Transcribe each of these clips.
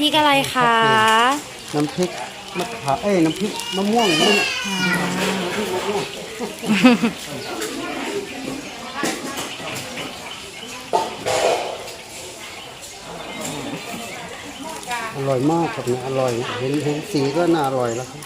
พริกอะไรคะน้ำพริกมะขามเอ้ยน้ำพริกมะม่วงนี่น้ำพริกมะม่วงอร่อยมากครับเนี่ยอร่อย เห็นเห็นสีก็น่าอร่อยแล้วครับ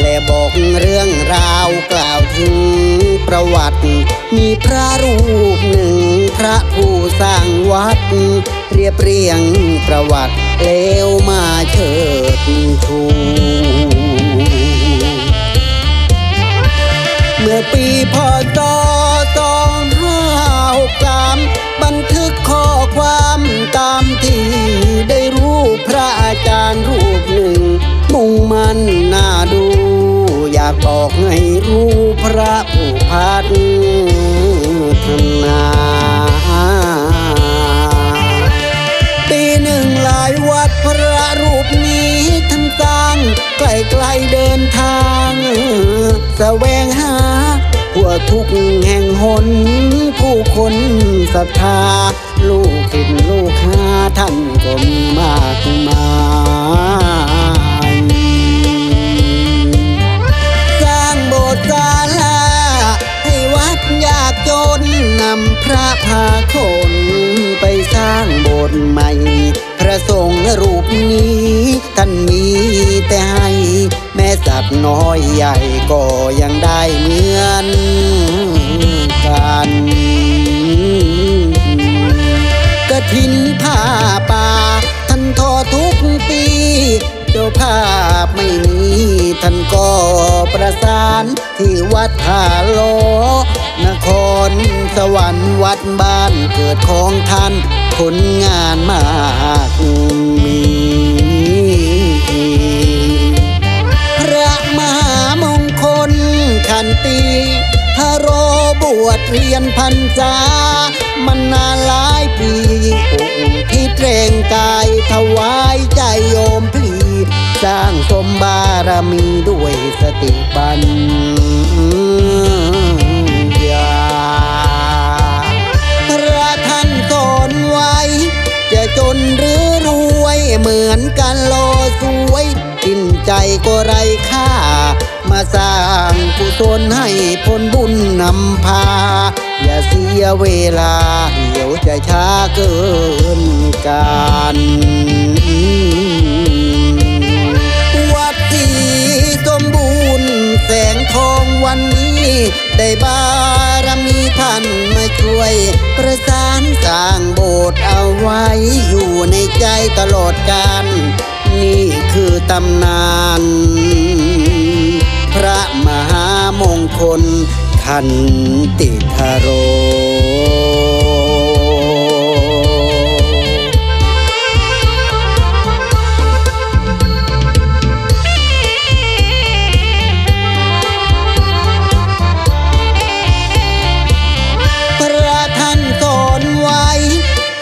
และบอกเรื่องราวกล่าวถึงประวัติ มีพระรูปหนึ่งพระผู้สร้างวัด เรียบเรียงประวัติแล้วมาเชิดชู บอกให้รู้พระผู้พัฒนาปีหนึ่งหลายวัดพระรูปนี้ท่านสร้างไกลไกลเดินทางแสวงหาทั่วทุกแห่งหน ผู้คนศรัทธา ลูกศิษย์ลูกหาท่านก็มากมาย น้อยใหญ่ก็ยังได้เหมือนกันกระถินผ้าป่าท่านทอทุกปีเจ้าภาพไม่มีท่านก็ประสานที่วัดท่าโลนครสวรรค์วัดบ้านเกิดของท่านผลงานมาก เรียนพรรษามันนานหลายปีองค์ที่เตรงกายถวายใจโยมพลีสร้างสมบารมีด้วยสติปัญญาพระท่านสอนไว้ จะจนหรือรวยเหมือนกันโลสวยกินใจก็ไรค่า มาสร้างกุศลให้ผลบุญนำพา อย่าเสียเวลาเดี๋ยวจะช้าเกินการวัดที่สมบูรณ์แสงทองวันนี้ได้บารมีท่านมาช่วยประสานสร้างโบสถ์เอาไว้อยู่ในใจตลอดกาลนี่คือตำนาน คลขันติทโรพระท่านสอนไว้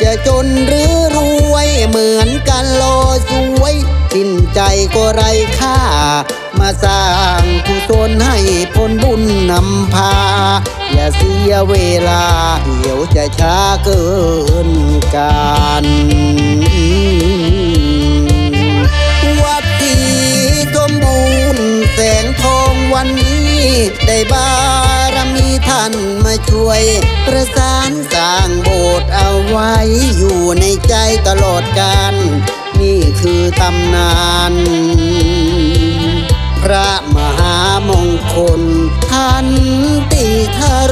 จะจนหรือรวยเหมือนกันโลสวย กินใจก็ไรค่ามาสร้าง กุศลให้ผลบุญนำพา อย่าเสียเวลา เดี๋ยวจะช้าเกินการวัดที่สมบูรณ์แสงทองวันนี้ได้บารมีท่านมาช่วย ประสานสร้างโบสถ์เอาไว้อยู่ในใจตลอดกาลนี่คือตำนาน พระ มงคลทันติทโร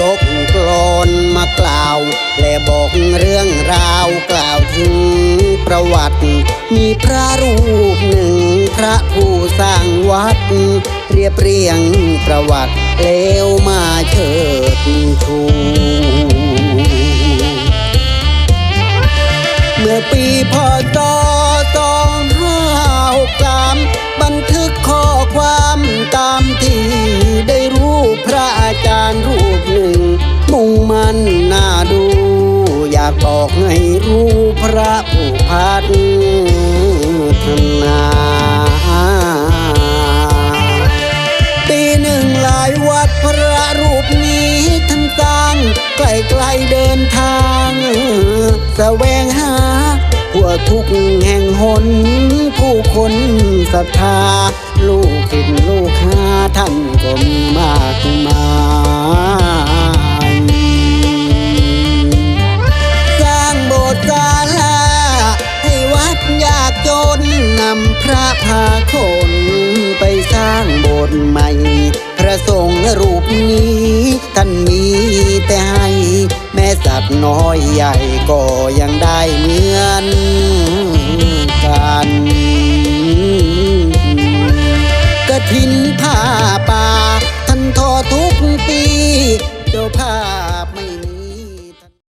ยกกลอนมากล่าว และบอกเรื่องราวกล่าวถึงประวัติ มีพระรูปหนึ่งพระผู้สร้างวัด เรียบเรียงประวัติแล้วมาเชิดชูเมื่อปีพศสองห้าหกสามบันทึกข้อความตามที่ได้รู้พระอาจารย์ากบอกให้รู้พระผู้พัฒนาปีหนึ่งหลายวัดพระรูปนี้ท่านสร้างไกลไกลๆเดินทางแสวงหาทั่วทุกแห่งหน ผู้คนศรัทธา ลูกศิษย์ลูกหาท่านก็มีมากำพระพาคนไปสร้างโบสถ์ใหม่ พระสงฆ์รูปนี้ท่านมีแต่ให้ แม่สัตว์น้อยใหญ่ก็ยังได้เหมือ